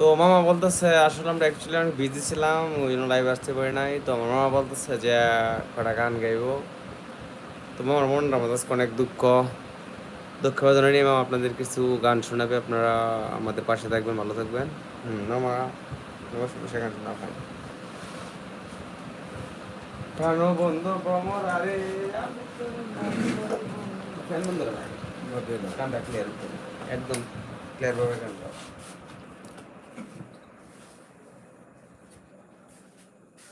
তো মামা বলতেছে আসলে আমরা অ্যাকচুয়ালি অনেক বিজি ছিলাম ওই জন্য লাইভ আসতে পারি নাই। তো আমার মামা বলতেছে যে কটা গান গাইবো? তো মামার মনটা আজকে অনেক দুঃখ। দুঃখ বেদনা নিয়ে মামা আপনাদের কিছু গান শোনাবে আপনারা আমাদের পাশে থাকবেন ভালো থাকবেন। হুম মামা বসে গান শোনা খান প্রাণ বন্ধু প্রমোদ আরে ফ্যান বন্ধ গানটা ক্লিয়ার একদম ক্লিয়ার ভাবে গানটা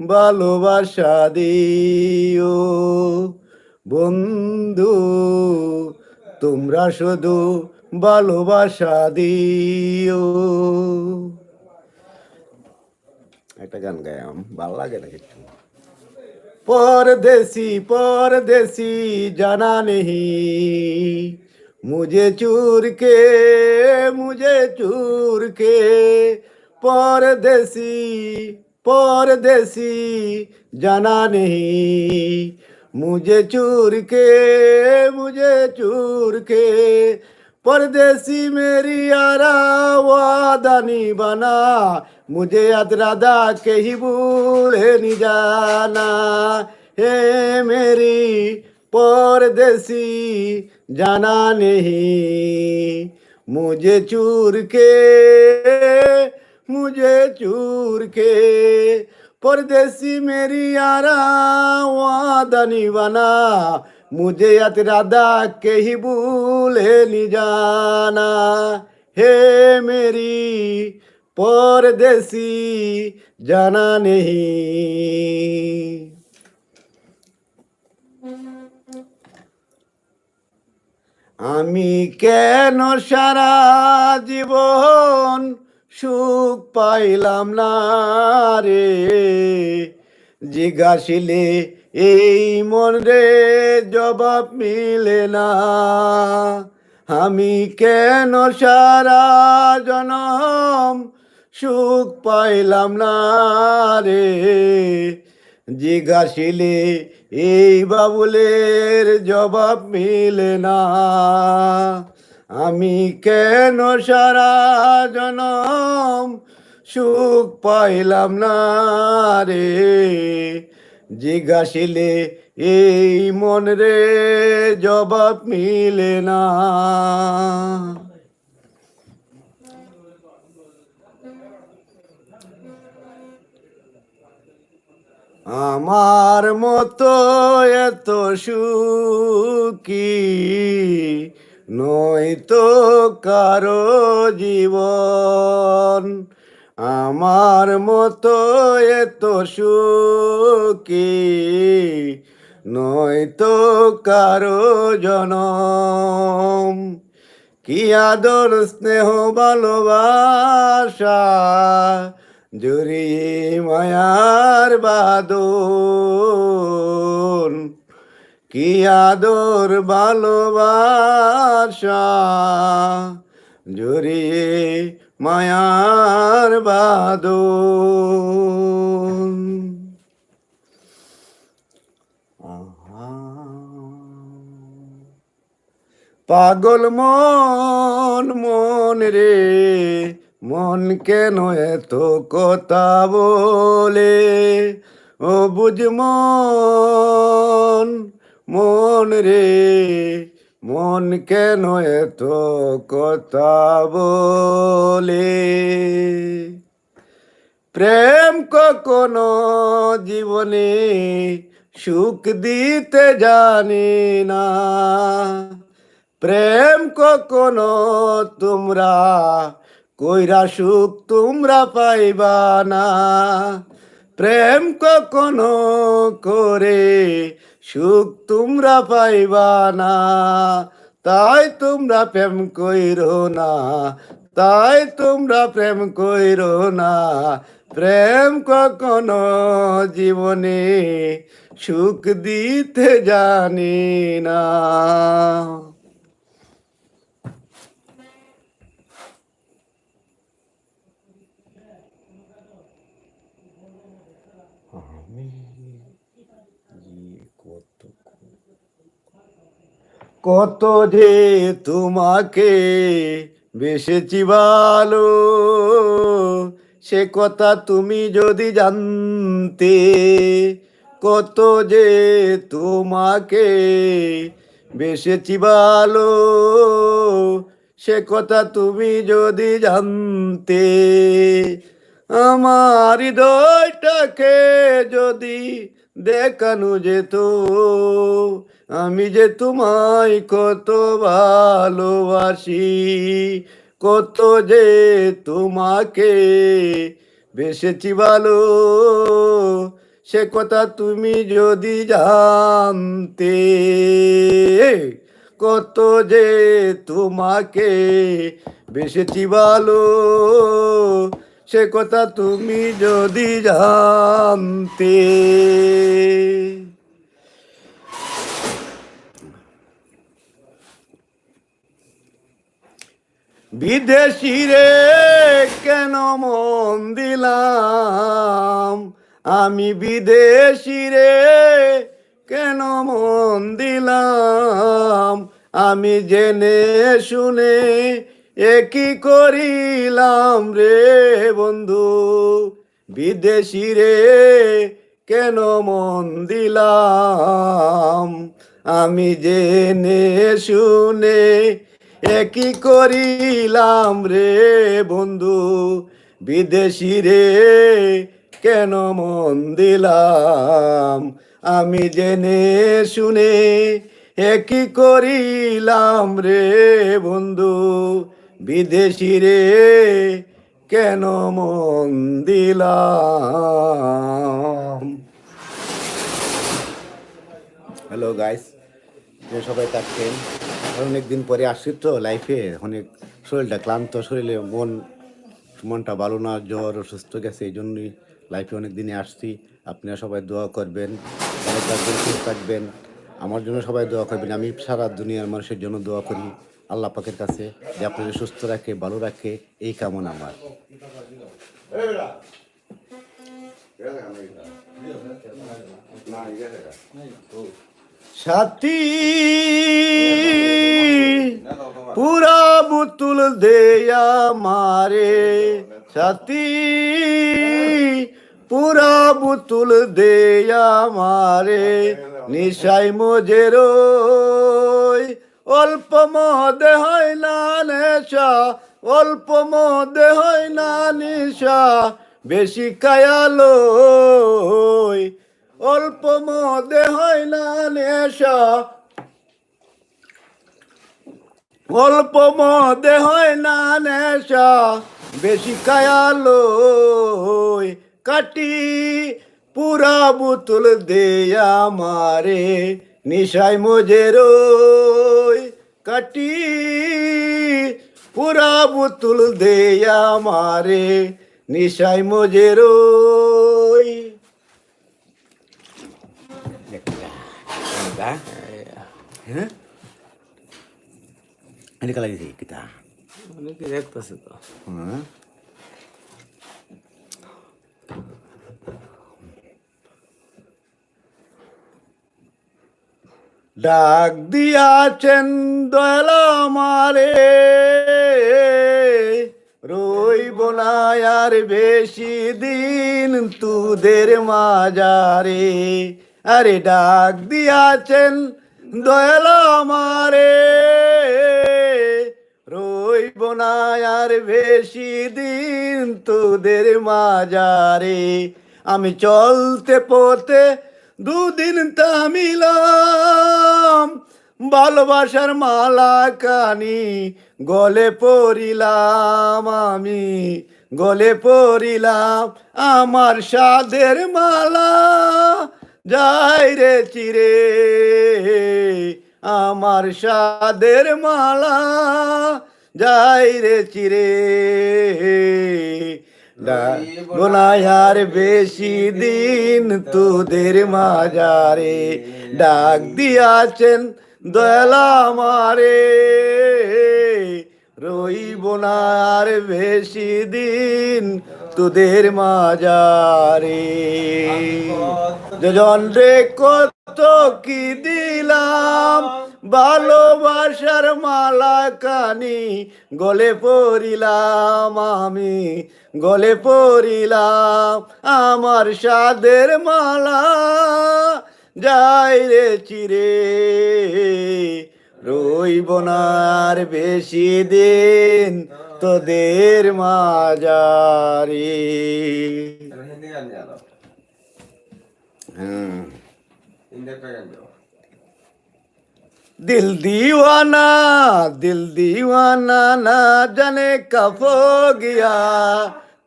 ভালোবাসা দিও। বন্ধু, তোমরা শুধু ভালোবাসা দিও। একটা গান গায়াম ভালো লাগে না দেশি পরদেশি পরদেশি জানা নেহি মুঝে চুর কে মুঝে পর পরদেশি परदेसी जाना नहीं। मुझे चूर के, मुझे चूर के। परदेसी मेरी यारा वादा नहीं बना। मुझे अदरादा के ही बूढ़े नहीं जाना। हे मेरी परदेसी जाना नहीं। मुझे चूर के मुझे चूर के परदेसी मेरी यारा वादा नहीं बना मुझे अतरादा के ही भूले नहीं जाना हे मेरी परदेसी जाना नहीं আমি কেন সারা জীবন সুখ পাইলাম না রে। জিজ্ঞাসিলে, এই মন রে, জবাব মিলে না। আমি কেন সারা জনম সুখ পাইলাম না রে? জিজ্ঞাসিলে, এই বাবুলের জবাব মিলে না। আমি কেন সারা জনম সুখ পাইলাম না রে? জিজ্ঞাসিলে, এই মন রে জবাব মিলে না। আমার মতো এত সুখী নয়তো কারও জীবন। আমার মতো এত সুখী। নয়তো কারও জনম। কি আদর, স্নেহ, ভালোবাসা জুড়িয়ে মায়ার বাদন। কি আদর ভালোবাসা? জুড়িয়ে মায়ার আহা। পাগল মন মন রে, মন কেন এত কথা বলে? ও বুঝ মন মন রে, মন কেন এত কথা বলে? প্রেম কখনো জীবনে সুখ দিতে জানে না। প্রেম কখনো তোমরা কইরা সুখ তোমরা পাইবা না। প্রেম কখনো করে সুখ তোমরা পাইবা না, তাই তোমরা প্রেম কইরো না, তাই তোমরা প্রেম কইরো না। প্রেম কখনো জীবনে সুখ দিতে জানি না। কত যে তোমাকে বেসেছি ভালো, সে কথা তুমি যদি জানতে, কত যে তোমাকে বেসেছি ভালো, সে কথা তুমি যদি জানতে, আমার হৃদয়টাকে যদি দেখানো যেত আমি যে তোমায় কত ভালোবাসি, কত যে তোমাকে বেসেছি ভালো। সে কথা তুমি যদি জানতে, কত যে তোমাকে বেসেছি ভালো। সে কথা তুমি যদি জানতে বিদেশি রে, কেন মন দিলাম? আমি বিদেশি রে, কেন মন দিলাম? আমি জেনে শুনে একই করিলাম রে বন্ধু? বিদেশি রে, কেন মন দিলাম? আমি জেনে শুনে একই করিলাম রে বন্ধু? বিদেশি রে, কেন মন দিলাম? আমি জেনে শুনে একই করিলাম রে বন্ধু? বিদেশি রে, কেন মন দিলাম? হ্যালো গাইস যে সবাই থাকছেন অনেক দিন পরে আসছি তো লাইফে অনেক শরীরটা ক্লান্ত, শরীরে মন, মনটা ভালো না, জ্বর, অসুস্থ গেছে, এই জন্যই লাইফে অনেক দিনে আসছি। আপনারা সবাই দোয়া করবেন, ভালো থাকবেন, সুস্থ থাকবেন। আমার জন্য সবাই দোয়া করবেন, আমি সারা দুনিয়ার মানুষের জন্য দোয়া করি আল্লাহ পাকের কাছে, যে আপনাদের সুস্থ রাখে, ভালো রাখে, এই কামনা আমার। সাথী। পুরা বুতুল দেয়া মারে। সাথী। পুরা বুতুল দেয়া মারে। নিশাই মজের অল্প মদে হয় না নেশা। অল্প মদে হয় না নিশা। বেশি কায়ালো অল্প মদে হয় না নেশা। অল্প মদে হয় না নেশা, বেশি কায়ালো কাটি। পুরা বুতুল দেয়া মারে নিশাই মজের কাটি। পুরা বুতুল দেয়া মারে নিশাই মজের হ্যাঁ ini kalau ini kita অনেকে দেখতেছে তো হ্যাঁ ডাক দিয়াছেন দয়াল আমারে রইব না আর বেশি দিন তুদের মাজারে আরে ডাক দিয়াছেন দয়াল আমারে। রইব না আর বেশি দিন তোদের মাজারে। আমি চলতে পথে দুদিন তামিলাম ভালোবাসার মালা কানি গলে পড়িলাম আমি, গলে পড়িলাম আমার সাদের মালা। যাই রে চিরে, আমার সাদের মালা। যাই রে চিরে গোনায়ার বেশি দিন তোদের মাজারে ডাক দিয়াছেন দয়ালা মারে রইব না আর বেশি দিন তোদের মাজারে। যজন রে কত কি দিলাম? ভালোবাসার মালা কানি গলে পড়িলাম আমি, গলে পড়িলাম আমার সাদের মালা। যাই রে চিরে, রইব বেশি দিন। তোদের মাজারি দিল দিওয়ানা দিল দিওয়ানা না জানে কব গিয়া।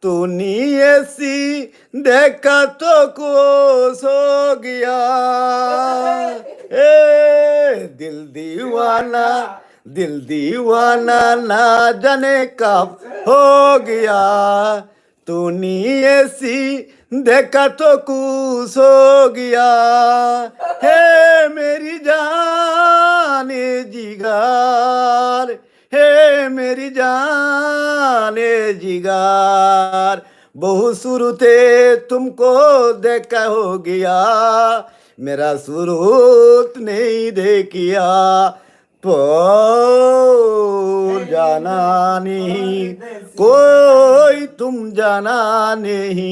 তু নিয়েছি দেখা তো কোস গিয়া। এ দিল দিওয়ানা दिल दीवाना ना जाने कब हो गया। तू नी ऐसी देखा तो खुश हो गया। हे मेरी जान जिगार, हे मेरी जान जिगार, बहु शुरूते तुमको देखा हो गया। मेरा शुरूत नहीं देखिया। पर जाना नहीं कोई तुम जाना नहीं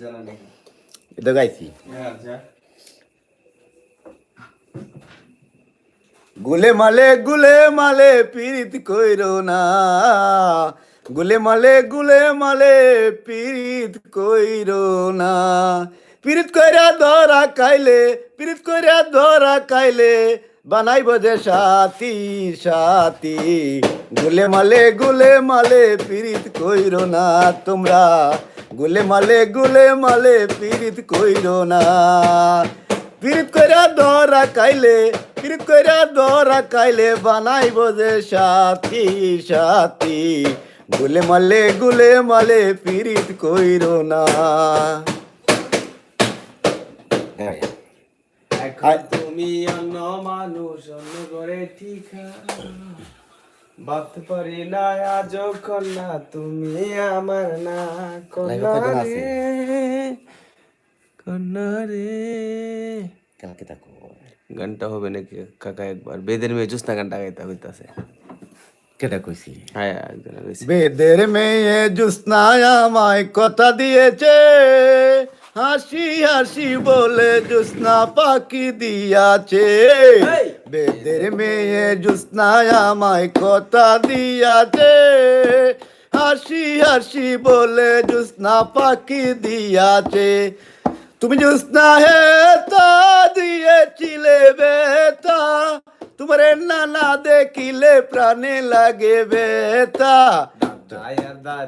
জানা নেই এটা গাইছি আচ্ছা গুলে মালে গুলে মালে পীড়িত কইরো না গুলে মালে গুলে মালে পীড়িত কইরো না পীড়িত কইরা ধরা খাইলে পীড়িত কইরা ধরা খাইলে বানাইব যে সাথী সাথী। গুলে মালে গুলে মালে পীড়িত কইরো না তোমরা। গুলে মালে গুলে মালে পীড়িত কইরো না। পীড়িত কইরা দরা কাইলে, পীড়িত কইরা দরা কাইলে বানাইব যে সাথী সাথী। গুলে মালে গুলে মালে পীড়িত কইরো না। এখন তুমি অন্য মানুষ অন্য করে ঠিকা। ভাবতে পারি না আজ কন্যা তুমি আমার না। কন্যা? রে কন্যা রে। কালকে থাকো গানটা হবে নাকি? কাকা একবার। বেদের মেয়ে জুসনা গানটা গাইতে হইতাছে। কেটা কইছি? হ্যাঁ বেদের মেয়ে জুসনায় আমায় কথা দিয়েছে। হাসি হাসি বলে জুসনা পাখি দিয়াছে। বেদের মেয়ে জুসনায় আমায় কথা দিয়াছে। হাসি হাসি বলে জুসনা পাখি দিয়াছে। তুমি জুসনা হে তা দিয়েছিলে বেতা। তোমারে নানা দেখিলে প্রাণে লাগে বেতা।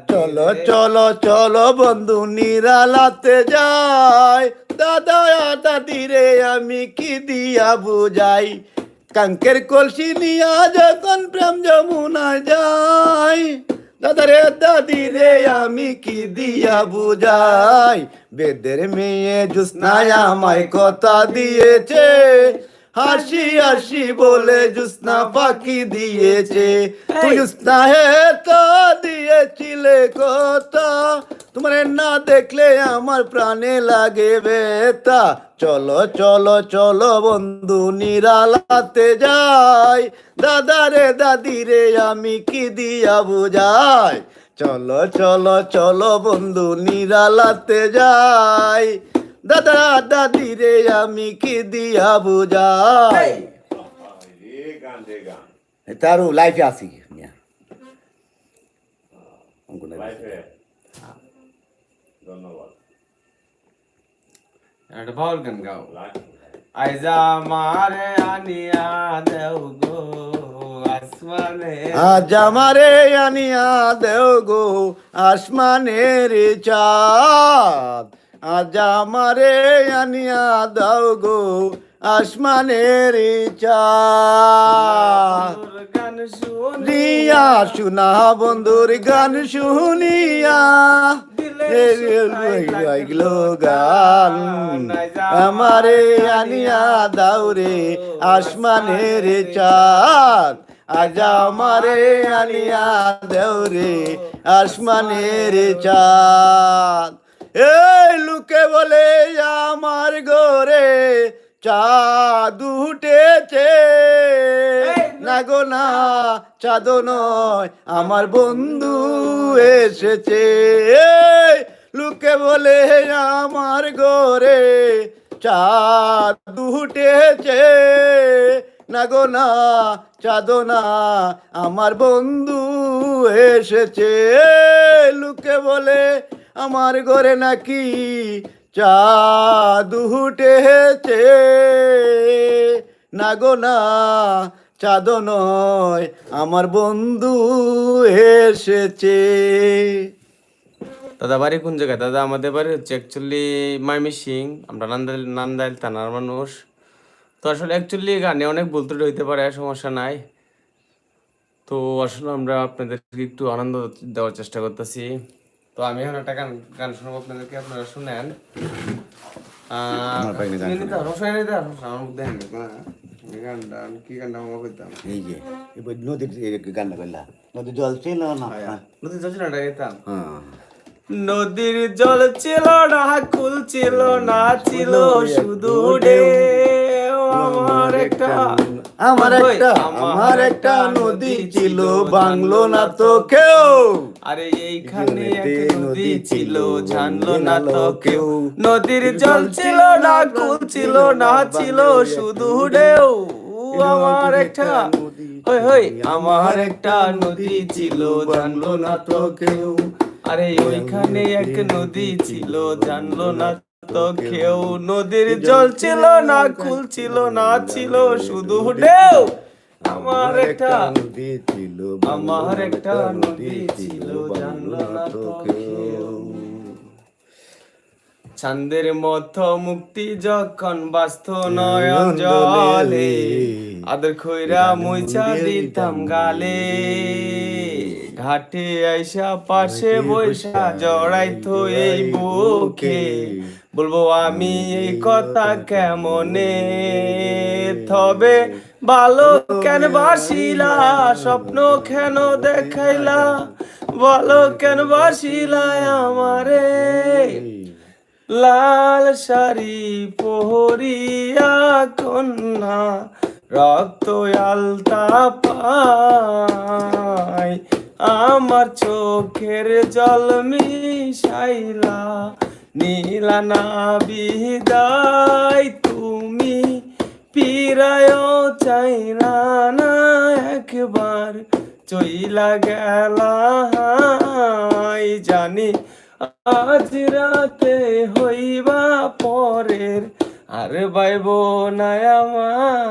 চলো চলো চলো বন্ধু নিরালাতে যাই। দাদা দাদি রে আমি কি দিয়া বুঝাই? কাঙ্কের কলসি নিয়া যখন প্রেম যমুনায় যাই। দাদা রে দাদি রে আমি কি দিয়া বুঝাই? বেদের মেয়ে জুসনায় আমায় কথা দিয়েছে। হাসি হাসি বলে জুসনা পাখি দিয়েছে। তুই জুসনা হে তো দিয়েছিলে কথা। তোমার না দেখলে আমার প্রাণে লাগে বেতা চলো চলো চলো বন্ধু নিরালাতে যাই। দাদা রে দাদি রে আমি কি দিয়া বুঝাই? চলো চলো চলো বন্ধু নিরালাতে যাই। দাদা দাদি রে আমি কি দিয়া বুঝাই? তারও লাইফে আসি মিয়া। একটা বাউল গান গাও। আইজা মারে আনিয়া দেও গো আসমানে। আজ আমারে আনিয়া দেও গো আসমানের চাঁদ। আজ আমারে আনিয়া দাও গো আসমানের গান গান শুনি। বন্ধুর গান শুনিয়া। গান। আমারে আনিয়া দাউরে আসমানের চাঁদ আজ আমারে আনিয়া দেউরে আসমানের চাঁদ এই লুকে বলে আমার গোরে চাঁদ উঠেছে। না গো না চাঁদ নয় আমার বন্ধু এসেছে। লুকে বলে আমার গোরে চাঁদ উঠেছে। না গো না চাঁদ না আমার বন্ধু এসেছে। লুকে বলে আমার ঘরে নাকি চাঁদ উঠেছে। না গো না চাঁদ নয়, আমার বন্ধু এসেছে। দাদা, বাড়ি কোন জায়গায়? দাদা, আমাদের বাড়ি হচ্ছে অ্যাকচুয়ালি মাইমি সিং আমরা নান্দাইল নান্দাইল থানার মানুষ। তো আসলে অ্যাকচুয়ালি গানে অনেক ত্রুটি হইতে পারে, সমস্যা নাই। তো আসলে আমরা আপনাদেরকে একটু আনন্দ দেওয়ার চেষ্টা করতেছি। তো আমি এখন একটা গান গান শুনব আপনাদেরকে আপনারা শুনেন। নদীর জল ছিল না? কুল ছিল না ছিল শুধু আমার একটা আমার একটা আমার একটা নদী ছিল বাংলো না তো কেউ। আরে এইখানে এক নদী ছিল জানলো না তো কেউ। নদীর জল ছিল না কুল ছিল না ছিল শুধু ঢেউ। আমার একটা হই হই আমার একটা নদী ছিল জানলো না তো কেউ। আরে ওইখানে এক নদী ছিল জানলো না তো কেউ। নদীর জল ছিল না কুল ছিল না ছিল শুধু ঢেউ। আমার একটা নদী ছিল আমার একটা নদী ছিল জানলো না তো মতো মুক্তি যখন বাস্ত নয়ন জলে আদর খৈরা মুইচা দিতাম গালে। ঘাটে আইসা পাশে বৈশা জড়াইতো এই বুকে। বলব আমি এই কথা কেমনে? তবে ভালো কেন বাসিলা? স্বপ্ন কেন দেখাইলা? বলো কেন বাসিলা আমারে? লাল শাড়ি পহরিয়া কন্যা, রক্ত আলতা পাই আমার চোখের জল মিশাইলা, নীলা না বিদায় তুমি পিরায় চাইলা না একবার, চইলা গেলা জানি আজ রাতে হইবা পরের, আর বাইব নায়ামাই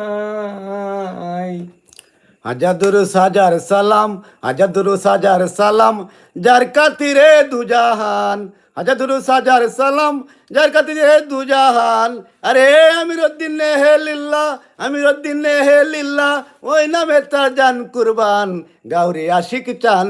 হাজাদুর সাজার সালাম হাজাদুর সাজার সালাম, যার কাতিরে দুজাহান। হাজাদুর সাজার সালাম যার কাতিরে দুজাহান, আরে আমিরুদ্দিন হে লিল্লা আমিরুদ্দিন হে লিল্লা, ওই নামে তার জান কুরবান, গাউরি আশিক চান,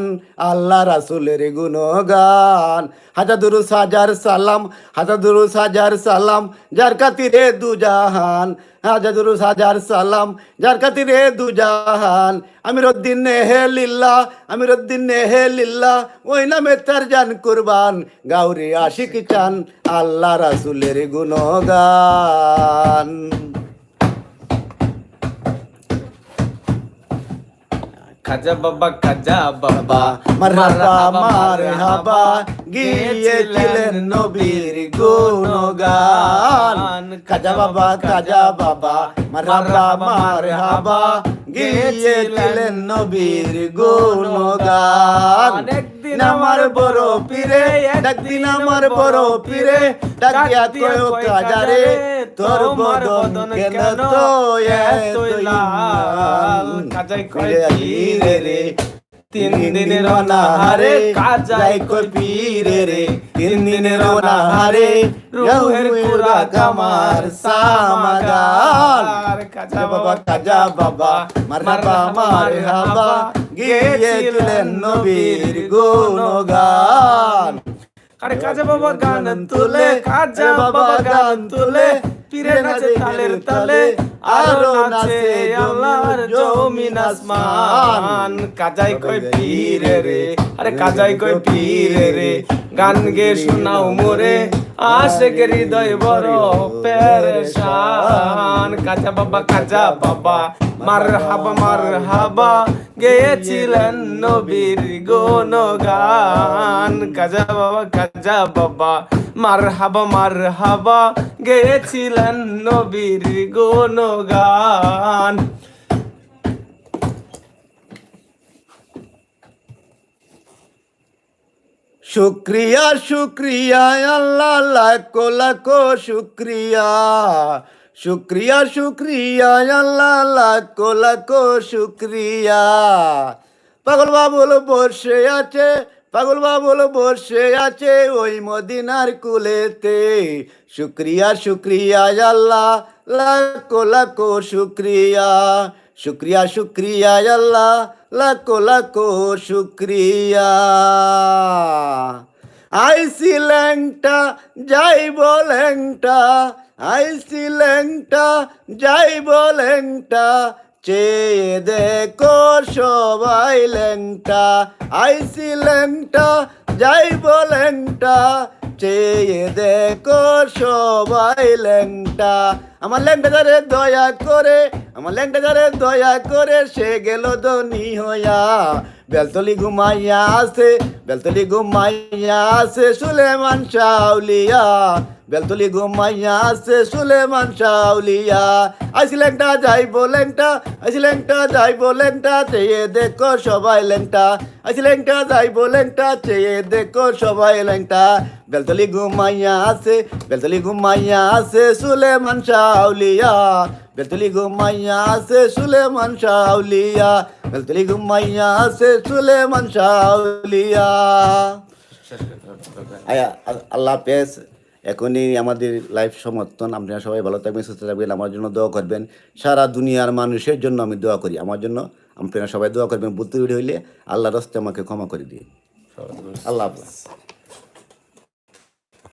আল্লাহ রাসুলের গুণগান। হাজাদুর সাজার সালাম, হাজাদুর সাজার সালাম যার কাতিরে দুজাহান। হাজাদুর সাজার সালাম যার কাতিরে দুজাহান। আমিরুদ্দিন হে লিল্লা আমিরুদ্দিন হে লিল্লা, ওই নামে তার জান কুরবান, গাউরি আশিক চান, আল্লাহ রাসুলের গুণগান। খাজা বাবা খাজা বাবা মারহাবা মারহাবা গিয়েছিলেন নবীর গুণগান। খাজা বাবা খাজা বাবা মারহাবা মারহাবা গিয়েছিলেন নবীর গুণগান। একদিন আমার বড় পীরে একদিন আমার বড় পীরে ডাকিয়া কয়ো কাজারে তোর বদন কেন তো লাল? কয়ে রে রে? তিন দিনের অনাহারে কাজাই কই পীরে রে তিন দিনের অনাহারে রুহের কুরা কামার সামাগার কাজা বাবা কাজা বাবা মারহাবা মারহাবা গেয়েছিলেন নবীর গুণগান। আরে কাজা বাবা গান তুলে কাজা বাবা গান তুলে পীরে নাচে তালের তালে আরও নাচে আল্লাহর জমিন আসমান। কাজাই কই পীরে রে আরে কাজাই কই পীরে রে গান গে শোনাও মোরে। আশেকের হৃদয় বড় পেরেশান। কাজা বাবা কাজা বাবা মার হাবা মার হাবা গেয়েছিলেন নবীর গান কাজা বাবা কাজা বাবা মার হাবা মার হাবা গেয়েছিলেন নবীর গান শুক্রিয়া শুক্রিয়া, আল্লাহ, লাখো লাখো শুক্রিয়া। শুক্রিয়া শুক্রিয়া, আল্লাহ, লাখো লাখো শুক্রিয়া। পাগল বাবুল বসে আছে, পাগল বাবুল বসে আছে ওই মদিনার কুলেতে। শুক্রিয়া শুক্রিয়া, আল্লাহ, লাখো লাখো শুক্রিয়া। শুক্রিয়া শুক্রিয়া, আল্লাহ। লাখো লাখো শুক্রিয়া। আইসি ল্যাংটা, যাইব ল্যাংটা। আইসি ল্যাংটা, যাইব ল্যাংটা। চেয়ে দেখো সবাই ল্যাংটা। আইসি ল্যাংটা, যাইব ল্যাংটা। চেয়ে দেখো সবাই ল্যাংটা। আমার ল্যাংটা যারে দয়া করে, আমার ল্যাংটা যারে দয়া করে সে গেল ধনী হইয়া। বেলতলি ঘুমাইয়া আছে বেলতলি ঘুমাইয়া আছে সুলেমান শাউলিয়া। বেলতলি ঘুমাইয়া আছে সুলেমান শাউলিয়া। আইসি ল্যাংটা যাইব ল্যাংটা, আইসি ল্যাংটা যাইব ল্যাংটা, চেয়ে দেখো সবাই ল্যাংটা। আইসি ল্যাংটা যাইব ল্যাংটা, চেয়ে দেখো সবাই ল্যাংটা। বেলতলি ঘুমাইয়া আছে বেলতলি ঘুমাইয়া আছে সুলেমান শাউলিয়া। বেলতলি ঘুমাইয়া আছে সুলেমান শাউলিয়া। শাউলিয়া। আয়া আল্লাহ পেস এখনই আমাদের লাইফ সমর্থন। আপনারা সবাই ভালো থাকবেন সুস্থ থাকবেন আমার জন্য দোয়া করবেন। সারা দুনিয়ার মানুষের জন্য আমি দোয়া করি আমার জন্য। আপনারা সবাই দোয়া করবেন বুদ্ধি হইলে আল্লাহ রস্তে আমাকে ক্ষমা করে দিয়ে আল্লাহ হাফেজ।